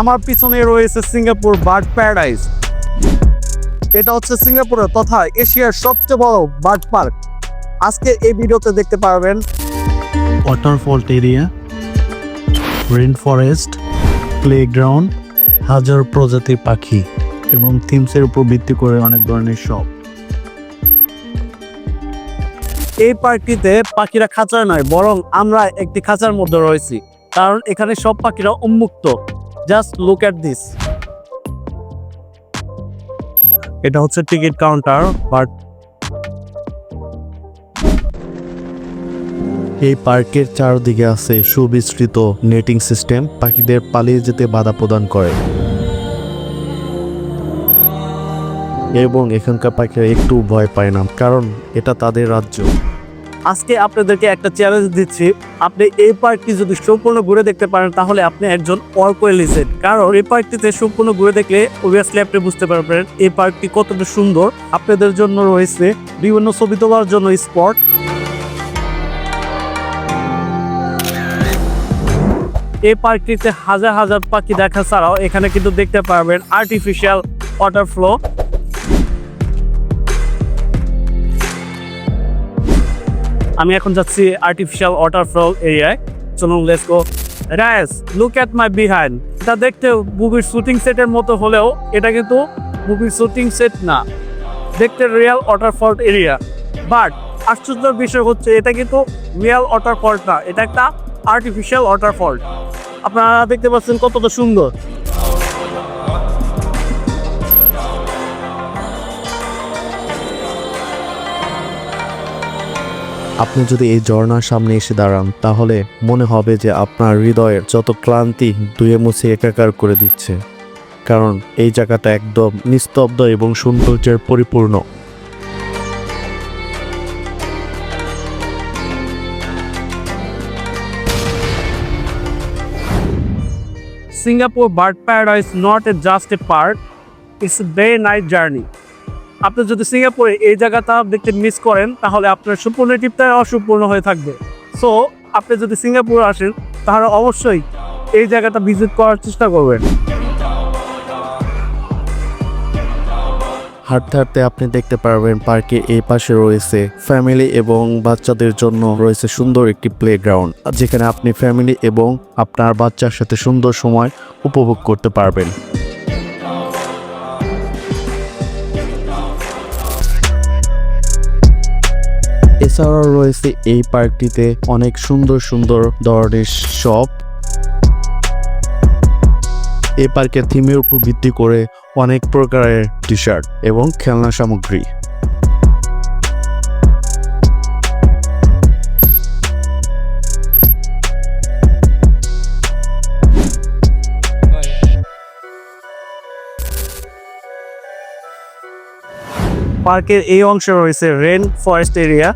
আমার পিছনে রয়েছে সিঙ্গাপুর বার্ড প্যারাডাইস। এটা হচ্ছে সিঙ্গাপুরের তথা এশিয়ার সবচেয়ে বড় বার্ড পার্ক। আজকে এই ভিডিওতে দেখতে পারবেন waterfall area rain forest playground হাজার প্রজাতির পাখি এবং থিমসের উপর ভিত্তি করে অনেক ধরনের শপ এই পার্কটিতে পাখিরা খাঁচায় নয় বরং আমরা একটি খাঁচার মধ্যে রয়েছি কারণ এখানে সব পাখিরা উন্মুক্ত। জাস্ট লুক অ্যাট দিস এটা হচ্ছে টিকিট কাউন্টার বাট এই পার্কের চারদিকে আছে সুবিস্তৃত নেটিং সিস্টেম। পাখিদের পালিয়ে যেতে বাধা প্রদান করে। এবং এখানকার পাখিরা একটু ভয় পায় না, কারণ এটা তাদের রাজ্য। আজকে আপনাদেরকে একটা চ্যালেঞ্জ দিচ্ছি। আপনি এই পার্কটি যদি সম্পূর্ণ ঘুরে দেখতে পারেন, তাহলে আপনি একজন অর্ক এলিজেন্ট কারণ এই পার্কটিতে সম্পূর্ণ ঘুরে দেখলে অবভিয়াসলি আপনি বুঝতে পারবেন এই পার্কটি কতটা সুন্দর। আপনাদের জন্য রয়েছে বিভিন্ন ছবি তোলার জন্য স্পট এই পার্কটিতে হাজার হাজার পাখি দেখা ছাড়াও এখানে কিন্তু দেখতে পারবেন আর্টিফিশিয়াল ওয়াটার ফ্লো আমি এখন যাচ্ছি আর্টিফিশিয়াল ওয়াটার ফ্লো এরিয়ায় চলুন let's go rice look at my behind এটা দেখতে মুভির শুটিং সেটের মতো হলেও এটা কিন্তু মুভির শুটিং সেট না। দেখতে রিয়েল ওয়াটারফল এরিয়া বাট আশ্চর্যের বিষয় হচ্ছে, এটা কিন্তু রিয়েল ওয়াটারফল না। এটা একটা আর্টিফিশিয়াল ওয়াটারফল আপনারা দেখতে পাচ্ছেন কতটা সুন্দর। আপনি যদি এই ঝর্ণার সামনে এসে দাঁড়ান, তাহলে মনে হবে যে আপনার হৃদয়ের যত ক্লান্তি ধুয়ে মুছে একাকার করে দিচ্ছে। কারণ এই জায়গাটা একদম নিস্তব্ধ এবং সৌন্দর্যের পরিপূর্ণ। Singapore bird paradise not a just a park it's a very night journey আপনি যদি সিঙ্গাপুরে এই জায়গাটা দেখতে মিস করেন, তাহলে আপনার সম্পূর্ণ ট্রিপটা অসম্পূর্ণ হয়ে থাকবে। সো আপনি যদি সিঙ্গাপুর আসেন, তাহলে অবশ্যই এই জায়গাটা ভিজিট করার চেষ্টা করবেন। হাঁটতে হাঁটতে আপনি দেখতে পারবেন পার্কে এই পাশে রয়েছে ফ্যামিলি এবং বাচ্চাদের জন্য রয়েছে সুন্দর একটি প্লেগ্রাউন্ড যেখানে আপনি ফ্যামিলি এবং আপনার বাচ্চার সাথে সুন্দর সময় উপভোগ করতে পারবেন। এছাড়াও রয়েছে এই পার্কটিতে অনেক সুন্দর সুন্দর ধরনের শপ। এই পার্কের থিমের উপর ভিত্তি করে অনেক প্রকারের টি শার্ট এবং খেলনা সামগ্রী। পার্কের এই অংশে রয়েছে রেন ফরেস্ট এরিয়া।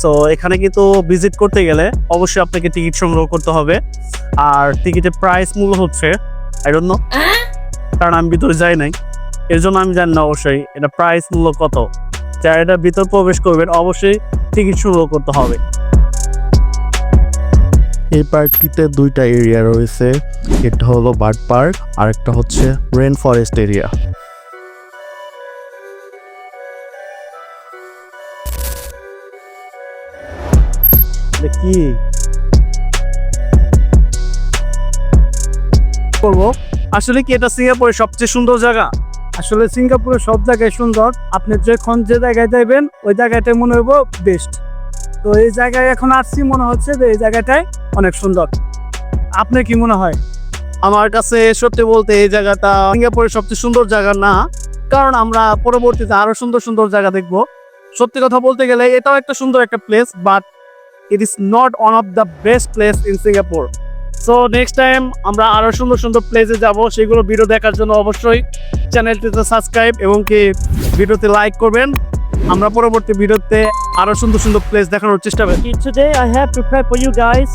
সো এখানে কিন্তু ভিজিট করতে গেলে অবশ্যই আপনাকে টিকিট সংগ্রহ করতে হবে। আর টিকিটের প্রাইস মূল্য হচ্ছে আই ডোন্ট নো কারণ আমি ভিতরে যাই নাই। এর জন্য আমি জানি না অবশ্যই এটা প্রাইস মূল্য কত। যারা এটা ভিতর প্রবেশ করবেন অবশ্যই টিকিট সংগ্রহ করতে হবে। এই পার্কটিতে দুইটা এরিয়া রয়েছে। একটা হলো বার্ড পার্ক আর একটা হচ্ছে রেন ফরেস্ট এরিয়া কি? করব আসলে কি এটা সিঙ্গাপুরের সবচেয়ে সুন্দর জায়গা? আসলে সিঙ্গাপুরের সব জায়গায় সুন্দর। আপনি যখন যে জায়গায় যাইবেন, ওই জায়গাটাই মনে হইব বেস্ট তো এই জায়গায় এখন আসছি, মনে হচ্ছে যে এই জায়গাটাই অনেক সুন্দর। আপনার কি মনে হয়? আমার কাছে সত্যি বলতে এই জায়গাটা সিঙ্গাপুরের সবচেয়ে সুন্দর জায়গা না। কারণ আমরা পরবর্তীতে আরও সুন্দর সুন্দর জায়গা দেখব। সত্যি কথা বলতে গেলে এটাও একটা সুন্দর একটা place but it is not one of the best place in Singapore so next time আমরা আরও সুন্দর সুন্দর প্লেসে যাব সেগুলো ভিডিও দেখার জন্য অবশ্যই চ্যানেলটিতে সাবস্ক্রাইব এবং কি ভিডিওতে লাইক করবেন আমরা পরবর্তী ভিডিওতে আরও সুন্দর সুন্দর প্লেস দেখানোর চেষ্টা করি Today I have prepared for you guys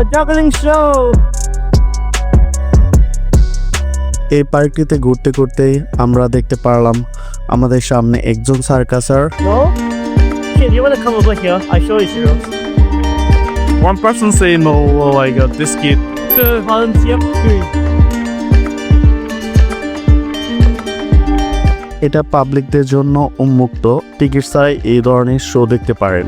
a juggling show. এই পার্কটিতে ঘুরতে ঘুরতেই আমরা দেখতে পারলাম আমাদের সামনে একজন সার্কাসার? kid, you wanna come over here? I show you zeros. One person saying, oh, oh my god, this kid. Two hands, yep, three. এটা পাবলিকদের জন্য উন্মুক্ত টিকিট ছাড়াই এই ধরনের শো দেখতে পারেন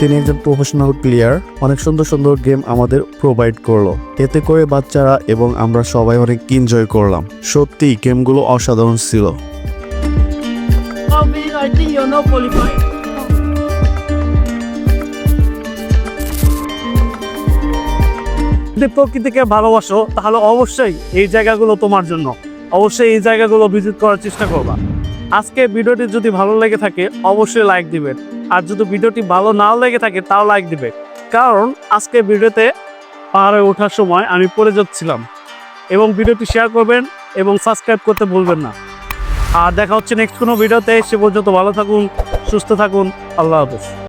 তিনি একজন প্রফেশনাল প্লেয়ার অনেক সুন্দর সুন্দর গেম আমাদের প্রোভাইড করল। এতে করে বাচ্চারা এবং আমরা সবাই অনেক এনজয় করলাম। সত্যি গেমগুলো অসাধারণ ছিল. যদি প্রকৃতিকে ভালোবাসো, তাহলে অবশ্যই এই জায়গাগুলো তোমার জন্য। অবশ্যই এই জায়গাগুলো ভিজিট করার চেষ্টা করবা। আজকে ভিডিওটি যদি ভালো লেগে থাকে, অবশ্যই লাইক দিবেন। আর যদি ভিডিওটি ভালো নাও লেগে থাকে, তাও লাইক দিবে কারণ আজকে ভিডিওতে পাহাড়ে ওঠার সময় আমি পড়ে যাচ্ছিলাম। এবং ভিডিওটি শেয়ার করবেন এবং সাবস্ক্রাইব করতে ভুলবেন না। আর দেখা হচ্ছে নেক্সট কোনো ভিডিওতে, সে পর্যন্ত ভালো থাকুন, সুস্থ থাকুন, আল্লাহ হাফেজ।